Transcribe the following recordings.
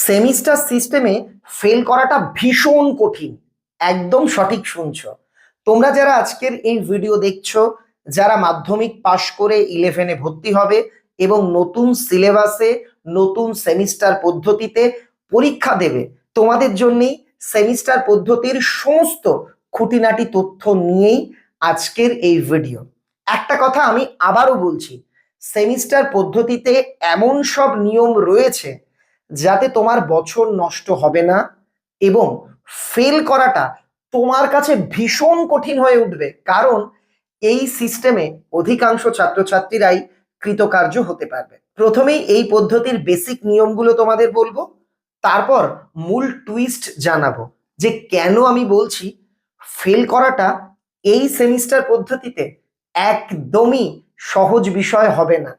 Semester সিস্টেমে fail করাটা ভীষণ কঠিন। একদম সঠিক শুনছ। তোমরা যারা আজকের এই ভিডিও দেখছ, যারা মাধ্যমিক পাশ করে ইলেভেনে ভর্তি হবে এবং নতুন সিলেবাসে নতুন সেমিস্টার পদ্ধতিতে পরীক্ষা দেবে, তোমাদের জন্যই সেমিস্টার পদ্ধতির সমস্ত খুঁটিনাটি তথ্য নিয়েই আজকের এই ভিডিও একটা কথা আমি আবারও বলছি, সেমিস্টার পদ্ধতিতে এমন সব নিয়ম রয়েছে যাতে তোমার বছর নষ্ট হবে না এবং ফেল করাটা তোমার কাছে ভীষণ কঠিন হয়ে উঠবে। কারণ এই সিস্টেমে অধিকাংশ ছাত্রছাত্রীরাই কৃতকার্য হতে পারবে। প্রথমেই এই পদ্ধতির বেসিক নিয়মগুলো তোমাদের বলব, তারপর মূল টুইস্ট জানাব যে কেন আমি বলছি ফেল করাটা এই সেমিস্টার পদ্ধতিতে একদমই সহজ বিষয় হবে না।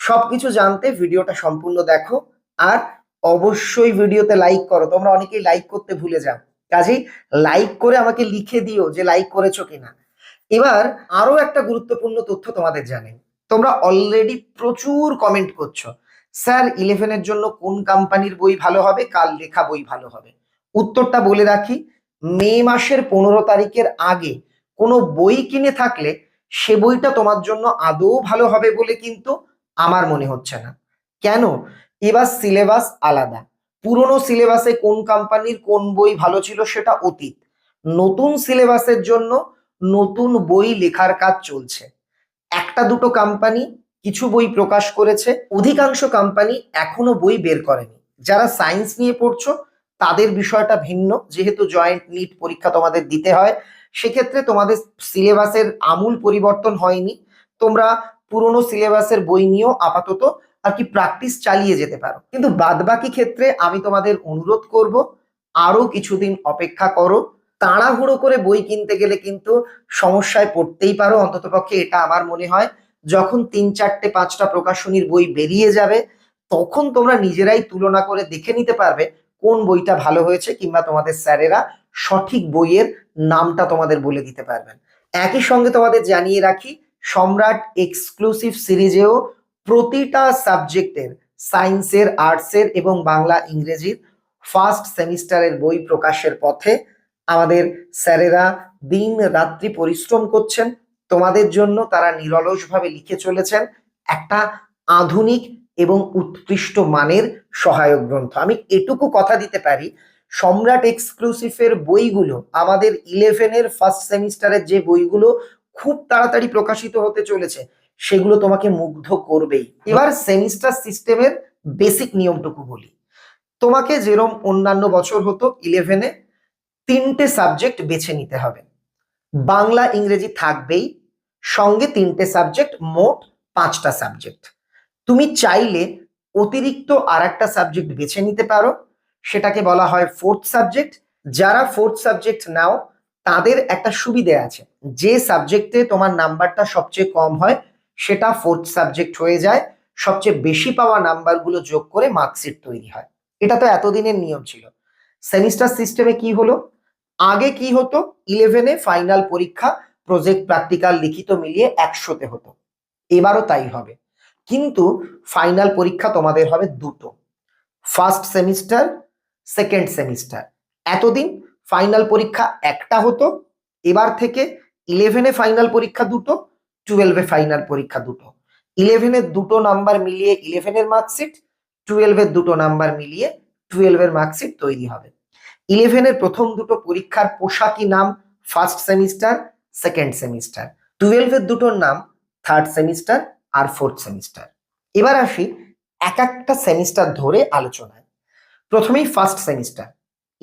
সবকিছু জানতে ভিডিওটা সম্পূর্ণ দেখো আর অবশ্যই ভিডিওতে লাইক করো। তোমরা অনেকেই লাইক করতে ভুলে যাও। কাজেই লাইক করে আমাকে লিখে দিও যে লাইক করেছ কিনা। এবার আরও একটা গুরুত্বপূর্ণ তথ্য তোমাদের জানেন তোমরা অলরেডি প্রচুর কমেন্ট করছ। স্যার ইলেভেনের জন্য কোন কোম্পানির বই ভালো হবে? কাল লেখা বই ভালো হবে? উত্তরটা বলে রাখি, মে মাসের পনেরো তারিখের আগে কোনো বই কিনে থাকলে সে বইটা তোমার জন্য আদৌ ভালো হবে বলে কিন্তু আমার মনে হচ্ছে না। কেন? এবার সিলেবাস আলাদা। পুরনো সিলেবাসে কোন কোম্পানির কোন বই ভালো ছিল সেটা অতীত। নতুন সিলেবাসের জন্য নতুন বই লেখার কাজ চলছে। একটা দুটো কোম্পানি কিছু বই প্রকাশ করেছে, অধিকাংশ কোম্পানি এখনও বই বের করেনি। যারা সায়েন্স নিয়ে পড়ছো, তাদের বিষয়টা ভিন্ন। যেহেতু জয়েন্ট নিট পরীক্ষা তোমাদের দিতে হয়, সেক্ষেত্রে তোমাদের সিলেবাসের আমূল পরিবর্তন হয়নি। তোমরা পুরনো সিলেবাসের বই নিয়েও আপাতত আর কি প্র্যাকটিস চালিয়ে যেতে পারো। কিন্তু বাদবাকি ক্ষেত্রে আমি তোমাদের অনুরোধ করব, আরও কিছুদিন অপেক্ষা করো। তাড়াহুড়ো করে বই কিনতে গেলে কিন্তু সমস্যায় পড়তেই পারো, অন্ততপক্ষে এটা আমার মনে হয়। যখন তিন, চারটে, পাঁচটা প্রকাশনীর বই বেরিয়ে যাবে, তখন তোমরা নিজেরাই তুলনা করে দেখে নিতে পারবে কোন বইটা ভালো হয়েছে কিংবা তোমাদের স্যারেরা সঠিক বইয়ের নামটা তোমাদের বলে দিতে পারবেন। একই সঙ্গে তোমাদের জানিয়ে রাখি, সম্রাট এক্সক্লুসিভ সিরিজেও প্রতিটা সাবজেক্টের সায়েন্সের, আর্টসের এবং বাংলা ইংরেজির ফার্স্ট সেমিস্টারের বই প্রকাশের পথে আমাদের স্যারেরা দিন রাত্রি পরিশ্রম করছেন। তোমাদের জন্য তারা নিরলসভাবে লিখে চলেছেন একটা আধুনিক এবং উৎকৃষ্ট মানের সহায়ক গ্রন্থ। আমি এটুকু কথা দিতে পারি, সম্রাট এক্সক্লুসিভের বইগুলো, আমাদের ইলেভেনের ফার্স্ট সেমিস্টারের যে বইগুলো খুব তাড়াতাড়ি প্রকাশিত হতে চলেছে সেগুলো তোমাকে মুগ্ধ করবেই। এবার সেমিস্টার সিস্টেমের বেসিক নিয়মটুকু বলি। তোমাকে যেরম অন্যান্য বছর হতো ইলেভেনে তিনটে সাবজেক্ট বেছে নিতে হবে। বাংলা, ইংরেজি থাকবেই, সঙ্গে তিনটে সাবজেক্ট মোট পাঁচটা সাবজেক্ট তুমি চাইলে অতিরিক্ত আর একটা সাবজেক্ট বেছে নিতে পারো। সেটাকে বলা হয় ফোর্থ সাবজেক্ট যারা ফোর্থ সাবজেক্ট নাও, তাদের একটা সুবিধে আছে। যে সাবজেক্টে তোমার নাম্বারটা সবচেয়ে কম হয় সেটা ফোর্থ সাবজেক্ট হয়ে যায়। সবচেয়ে বেশি পাওয়া নাম্বারগুলো যোগ করে মার্কশিট তৈরি হয়। এটা তো এতদিনের নিয়ম ছিল। সেমিস্টার সিস্টেমে কি হলো? আগে কি হতো? ইলেভেনে ফাইনাল পরীক্ষা প্রজেক্ট প্র্যাকটিক্যাল লিখিত মিলিয়ে একশোতে হতো। এবারও তাই হবে। কিন্তু ফাইনাল পরীক্ষা তোমাদের হবে দুটো। ফার্স্ট সেমিস্টার সেকেন্ড সেমিস্টার এতদিন ফাইনাল পরীক্ষা একটা হতো। এবার থেকে ইলেভেনে ফাইনাল পরীক্ষা দুটো। টুয়েলভে ফাইনাল পরীক্ষা দুটো। ইলেভেনের দুটো নাম্বার মিলিয়ে ইলেভেনের মার্কশিট টুয়েলভের দুটো নাম্বার মিলিয়ে টুয়েলভের মার্কশিট তৈরি হবে। ইলেভেনের প্রথম দুটো পরীক্ষার পোশাকি নাম ফার্স্ট সেমিস্টার সেকেন্ড সেমিস্টার টুয়েলভের দুটোর নাম থার্ড সেমিস্টার আর ফোর্থ সেমিস্টার এবার আসি এক একটা সেমিস্টার ধরে আলোচনায়। প্রথমেই ফার্স্ট সেমিস্টার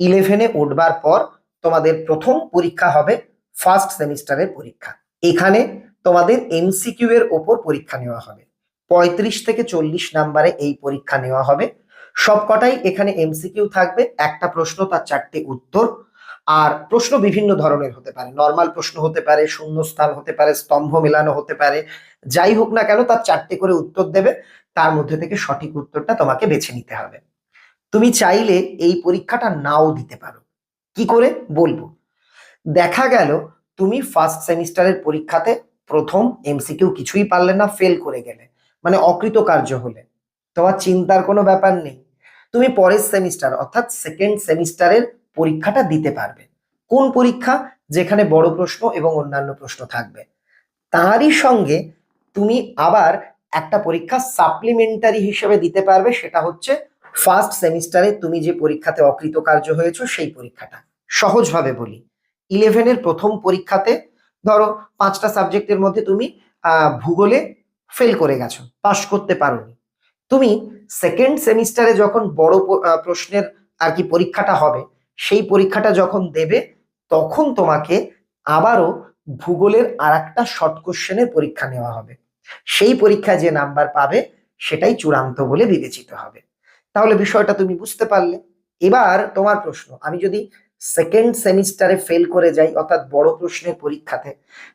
ইলেভেনে উঠবার পর তোমাদের প্রথম পরীক্ষা হবে ফার্স্ট সেমিস্টারের পরীক্ষা। এখানে তোমাদের এমসিকিউ এর ওপর পরীক্ষা নেওয়া হবে। পঁয়ত্রিশ থেকে চল্লিশ নাম্বারে এই পরীক্ষা নেওয়া হবে। সবকটাই এখানে এমসিকিউ থাকবে। একটা প্রশ্ন তার চারটে উত্তর। আর প্রশ্ন বিভিন্ন ধরনের হতে পারে। নর্মাল প্রশ্ন হতে পারে, শূন্যস্থান হতে পারে, স্তম্ভ মেলানো হতে পারে। যাই হোক না কেন তার চারটে করে উত্তর দেবে। তার মধ্যে থেকে সঠিক উত্তরটা তোমাকে বেছে নিতে হবে। তুমি চাইলে এই পরীক্ষাটা নাও দিতে পারো। কি করে? বলব। দেখা গেল তুমি ফার্স্ট সেমিস্টারের পরীক্ষাতে প্রথম এমসিকিউ কিছুই পারলে না ফেল করে গেলে। মানে অকৃতকার্য হলে। তোমার চিন্তার কোনো ব্যাপার নেই। তুমি পরের সেমিস্টার, অর্থাৎ সেকেন্ড সেমিস্টারের পরীক্ষাটা দিতে পারবে। কোন পরীক্ষা? যেখানে বড় প্রশ্ন এবং অন্যান্য প্রশ্ন থাকবে। তারই সঙ্গে তুমি আবার একটা পরীক্ষা সাপ্লিমেন্টারি হিসেবে দিতে পারবে, সেটা হচ্ছে ফার্স্ট সেমিস্টারে তুমি যে পরীক্ষাতে অকৃতকার্য হয়েছো, সেই পরীক্ষাটা। সহজভাবে বলি। ইলেভেনের প্রথম পরীক্ষাতে ধরো পাঁচটা সাবজেক্টের মধ্যে তুমি ভূগোলে ফেল করে গেছো পাশ করতে পারোনি। তুমি সেকেন্ড সেমিস্টারে যখন বড় প্রশ্নের আর কি পরীক্ষাটা হবে, সেই পরীক্ষাটা যখন দেবে, তখন তোমাকে আবারও ভূগোলের আর একটা শর্ট কোশ্চেনের পরীক্ষা নেওয়া হবে। সেই পরীক্ষায় যে নাম্বার পাবে, সেটাই চূড়ান্ত বলে বিবেচিত হবে। তাহলে বিষয়টা তুমি বুঝতে পারলে। এবার তোমার প্রশ্ন, আমি যদি সেকেন্ড সেমিস্টারে ফেল করে যাই, অর্থাৎ বড় প্রশ্নের পরীক্ষাতে।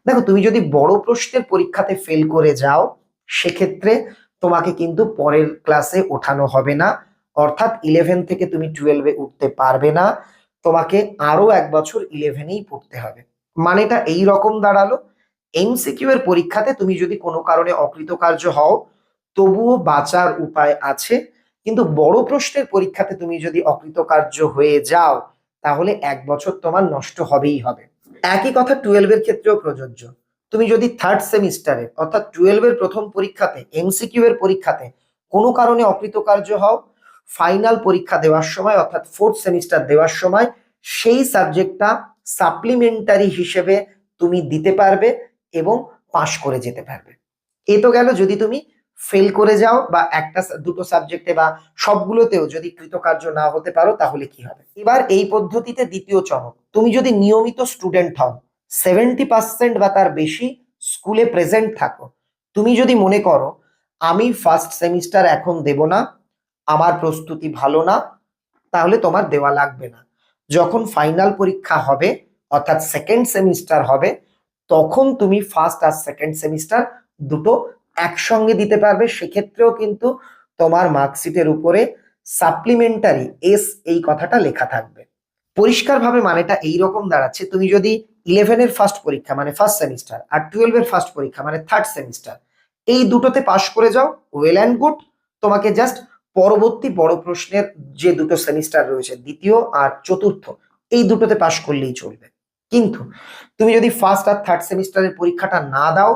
দেখো, তুমি যদি বড় প্রশ্নের পরীক্ষাতে ফেল করে যাও, সেক্ষেত্রে তোমাকে কিন্তু পরের ক্লাসে ওঠানো হবে না। অর্থাৎ ইলেভেন থেকে তুমি টুয়েলভে উঠতে পারবে না। তোমাকে আরও এক বছর ইলেভেনেই পড়তে হবে। মানেটা এই রকম দাঁড়াল। এমসিকিউ এর পরীক্ষাতে তুমি যদি কোনো কারণে অকৃতকার্য হও, তবুও বাঁচার উপায় আছে। কিন্তু বড় প্রশ্নের পরীক্ষাতে তুমি যদি অকৃতকার্য হয়ে যাও তাহলে এক বছর তোমার নষ্ট হবেই হবে। একই কথা টুয়েলভের ক্ষেত্রেও প্রযোজ্য। তুমি যদি থার্ড সেমিস্টারে অর্থাৎ টুয়েলভের প্রথম পরীক্ষাতে এমসিকিউ এর পরীক্ষাতে কোনো কারণে অকৃতকার্য হও ফাইনাল পরীক্ষা দেওয়ার সময়, অর্থাৎ ফোর্থ সেমিস্টার দেওয়ার সময়, সেই সাবজেক্টটা সাপ্লিমেন্টারি হিসেবে তুমি দিতে পারবে এবং পাশ করে যেতে পারবে। এ তো গেল যদি তুমি ফেল করে যাও বা একটা দুটো সাবজেক্টে বা সবগুলোতেও যদি কৃতকার্য না হতে পারো, তাহলে কি হবে? এবার এই পদ্ধতিতে দ্বিতীয় চমক। তুমি যদি নিয়মিত স্টুডেন্ট হও সেভেন্টি পার্সেন্ট বা তার বেশি স্কুলে প্রেজেন্ট থাকো। তুমি যদি মনে করো, আমি ফার্স্ট সেমিস্টার এখন দেব না, আমার প্রস্তুতি ভালো না, তাহলে তোমার দেওয়া লাগবে না। যখন ফাইনাল পরীক্ষা হবে, অর্থাৎ সেকেন্ড সেমিস্টার হবে, তখন তুমি ফার্স্ট আর সেকেন্ড সেমিস্টার দুটো একসঙ্গে দিতে পারবে, সেক্ষেত্রেও কিন্তু তোমার মার্কশিটের উপরে সাপ্লিমেন্টারি এস এই কথাটা লেখা থাকবে। পরিষ্কারভাবে মানেটা এই রকম দাঁড়াচ্ছে, তুমি যদি ইলেভেনের ফার্স্ট পরীক্ষা মানে ফার্স্ট সেমিস্টার আর টুয়েলভের ফার্স্ট পরীক্ষা মানে থার্ড সেমিস্টার এই দুটোতে পাশ করে যাও ওয়েল অ্যান্ড গুড তোমাকে জাস্ট পরবর্তী বড় প্রশ্নের যে দুটো সেমিস্টার রয়েছে, দ্বিতীয় আর চতুর্থ, এই দুটোতে পাশ করলেই চলবে। কিন্তু তুমি যদি ফার্স্ট আর থার্ড সেমিস্টারের পরীক্ষাটা না দাও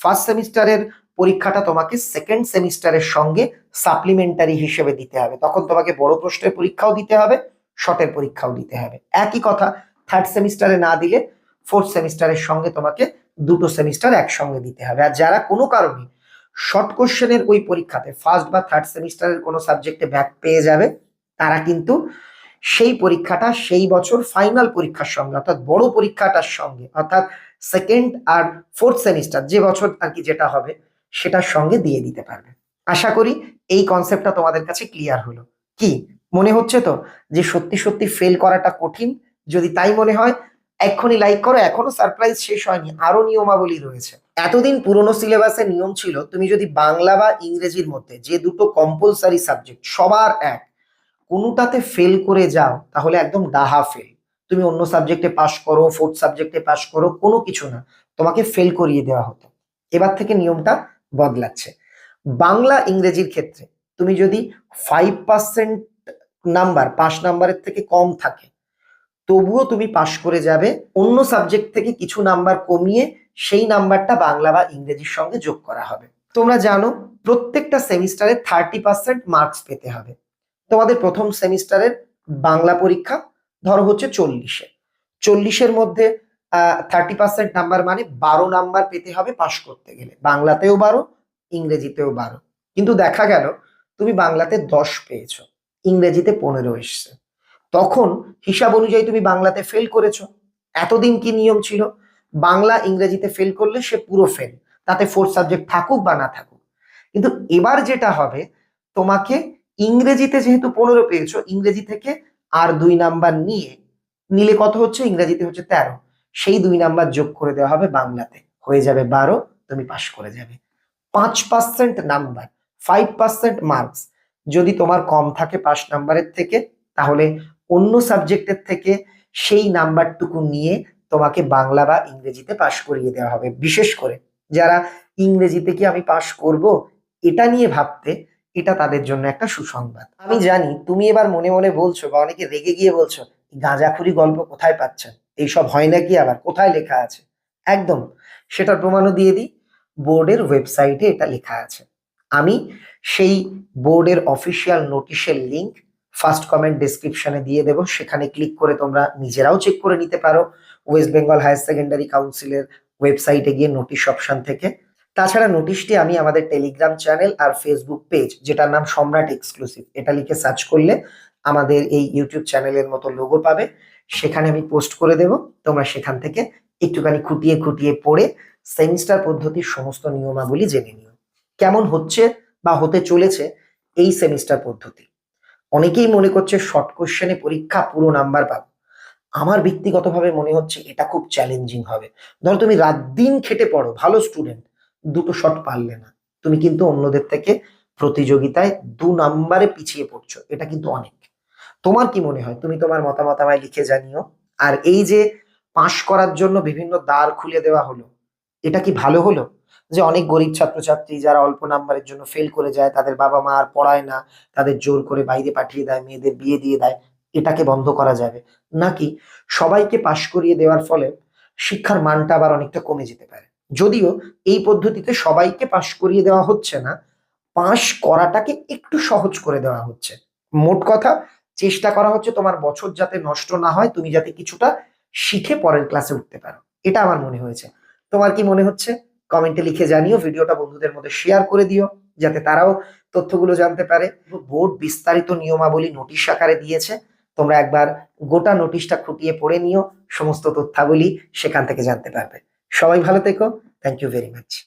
ফার্স্ট সেমিস্টারের পরীক্ষাটা তোমাকে সেকেন্ড সেমিস্টারের সঙ্গে সাপ্লিমেন্টারি হিসেবে দিতে হবে। তখন তোমাকে বড় প্রশ্নের পরীক্ষাও দিতে হবে শর্টের পরীক্ষাও দিতে হবে। একই কথা থার্ড সেমিস্টারে না দিলে ফোর্থ সেমিস্টারের সঙ্গে তোমাকে দুটো সেমিস্টার একসঙ্গে দিতে হবে। আর যারা কোনো কারণে শর্ট কোশ্চেনের ওই পরীক্ষাতে ফার্স্ট বা থার্ড সেমিস্টারের কোনো সাবজেক্টে ব্যাক পেয়ে যাবে, তারা কিন্তু সেই পরীক্ষাটা সেই বছর ফাইনাল পরীক্ষার সঙ্গে, অর্থাৎ বড় পরীক্ষাটার সঙ্গে, অর্থাৎ সেকেন্ড আর ফোর্থ সেমিস্টার যে বছর আর কি যেটা হবে সেটার সঙ্গে দিয়ে দিতে পারবে। আশা করি এই কনসেপ্টটা তোমাদের কাছে ক্লিয়ার হলো। কি? মনে হচ্ছে তো যে সত্যি সত্যি ফেল করাটা কঠিন? যদি তাই মনে হয়, এক্ষুনি লাইক করো, এখনও সারপ্রাইজ শেষ হয়নি। আরও নিয়মাবলী রয়েছে। এতদিন পুরনো সিলেবাসের নিয়ম ছিল, তুমি যদি বাংলা বা ইংরেজির মধ্যে যে দুটো কম্পালসারি সাবজেক্ট সবার এক, কোনোটাতে ফেল করে যাও, তাহলে একদম ডাহা ফেল তুমি অন্য সাবজেক্টে পাশ করো ফোর্থ সাবজেক্টে পাশ করো, কোনো কিছু না। তোমাকে ফেল করিয়ে দেওয়া হতো। এবার থেকে নিয়মটা বদলাচ্ছে। বাংলা ইংরেজির ক্ষেত্রে তুমি যদি ফাইভ পার্সেন্ট নাম্বার পাঁচ নাম্বারের থেকে কম থাকে, তবুও তুমি পাশ করে যাবে। অন্য সাবজেক্ট থেকে কিছু নাম্বার কমিয়ে সেই নাম্বারটা বাংলা বা ইংরেজির সঙ্গে যোগ করা হবে। তোমরা জানো, প্রত্যেকটা সেমিস্টারে থার্টি পার্সেন্ট মার্কস পেতে হবে। তোমাদের প্রথম সেমিস্টারের বাংলা পরীক্ষা ধরো হচ্ছে চল্লিশে। চল্লিশের মধ্যে থার্টি পার্সেন্ট নাম্বার মানে বারো নাম্বার পেতে হবে পাশ করতে গেলে। বাংলাতেও বারো, ইংরেজিতেও বারো। কিন্তু দেখা গেল, তুমি বাংলাতে দশ পেয়েছ, ইংরেজিতে পনেরো এসছে। তখন হিসাব অনুযায়ী তুমি বাংলাতে ফেল করেছ। এতদিন কি নিয়ম ছিল? বাংলা ইংরেজিতে ফেল করলে সে পুরো ফেল তাতে ফোর্থ সাবজেক্ট থাকুক বা না থাকুক। কিন্তু এবার যেটা হবে, তোমাকে ইংরেজিতে যেহেতু পনেরো পেয়েছ, ইংরেজি থেকে আর দুই নাম্বার নিয়ে, নিলে কত হচ্ছে? ইংরেজিতে হচ্ছে তেরো। সেই দুই নাম্বার যোগ করে দেওয়া হবে বাংলাতে। হয়ে যাবে বারো, তুমি পাশ করে যাবে। পাঁচ percent number five percent marks যদি তোমার কম থাকে পাস নাম্বারের থেকে, তাহলে অন্য সাবজেক্টের থেকে সেই নাম্বারটুকু নিয়ে তোমাকে বাংলা বা ইংরেজিতে পাশ করিয়ে দেওয়া হবে। বিশেষ করে যারা ইংরেজিতে কি আমি পাশ করব, এটা নিয়ে ভাবতে এটা তাদের জন্য একটা সুসংবাদ। আমি জানি, তুমি এবার মনে মনে বলছো বা অনেকে রেগে গিয়ে বলছো গাঁজাখুরি গল্প কোথায় পাচ্ছেন? এইসব হয় নাকি আবার কোথায় লেখা আছে? একদম। সেটার প্রমাণও দিয়ে দিই। বোর্ডের ওয়েবসাইটে এটা লেখা আছে। আমি সেই বোর্ডের অফিসিয়াল নোটিশের লিঙ্ক ফার্স্ট কমেন্ট ডেসক্রিপশনে দিয়ে দেবো। সেখানে ক্লিক করে তোমরা নিজেরাও চেক করে নিতে পারো। ওয়েস্ট বেঙ্গল হায়ার সেকেন্ডারি কাউন্সিলের ওয়েবসাইটে গিয়ে নোটিশ অপশন থেকে। তাছাড়া নোটিশটি আমি আমাদের টেলিগ্রাম চ্যানেল আর ফেসবুক পেজ, যেটার নাম সম্রাট এক্সক্লুসিভ, এটা লিখে সার্চ করলে আমাদের এই ইউটিউব চ্যানেলের মতো লোগো পাবে। সেখানে আমি পোস্ট করে দেব। তোমরা সেখান থেকে একটুখানি খুঁটিয়ে খুঁটিয়ে পড়ে সেমিস্টার পদ্ধতির সমস্ত নিয়মাবলী জেনে নিও। কেমন হচ্ছে বা হতে চলেছে এই সেমিস্টার পদ্ধতি? অনেকেই মনে করছে শর্ট কোশ্চেনে পরীক্ষা পুরো নাম্বার পাবো। আমার ব্যক্তিগতভাবে মনে হচ্ছে এটা খুব চ্যালেঞ্জিং হবে। ধরো তুমি রাত দিন খেটে পড়ো, ভালো স্টুডেন্ট দুটো শট পারলে না। তুমি কিন্তু অন্যদের থেকে প্রতিযোগিতায় দু নাম্বারে পিছিয়ে পড়ছো। এটা কিন্তু অনেক। তোমার কি মনে হয়? তুমি তোমার মতামত আমায় লিখে জানিও। আর এই যে পাশ করার জন্য বিভিন্ন দ্বার খুলে দেওয়া হলো, এটা কি ভালো হলো? যে অনেক গরিব ছাত্রছাত্রী যারা অল্প নাম্বারের জন্য ফেল করে যায়, তাদের বাবা মা আর পড়ায় না, তাদের জোর করে বাইরে পাঠিয়ে দেয়, মেয়েদের বিয়ে দিয়ে দেয়, এটাকে বন্ধ করা যাবে? নাকি সবাইকে পাশ করিয়ে দেওয়ার ফলে শিক্ষার মানটা আবার অনেকটা কমে যেতে পারে? যদিও এই পদ্ধতিতে সবাইকে পাশ করিয়ে দেওয়া হচ্ছে না, পাশ করাটাকে একটু সহজ করে দেওয়া হচ্ছে। মোট কথা চেষ্টা করা হচ্ছে তোমার বছর যাতে নষ্ট না হয়, তুমি যাতে কিছুটা শিখে পরের ক্লাসে উঠতে পারো। এটা আমার মনে হয়েছে। তোমার কি মনে হচ্ছে? কমেন্টে লিখে জানিও, ভিডিওটা বন্ধুদের মধ্যে শেয়ার করে দিও, যাতে তারাও তথ্যগুলো জানতে পারে। বোর্ড বিস্তারিত নিয়মাবলী নোটিশ আকারে দিয়েছে। তোমরা একবার গোটা নোটিশটা খুঁটিয়ে পড়ে নিও, সমস্ত তথ্যাবলী সেখান থেকে জানতে পারবে। সবাই ভালো থেকো। Thank you very much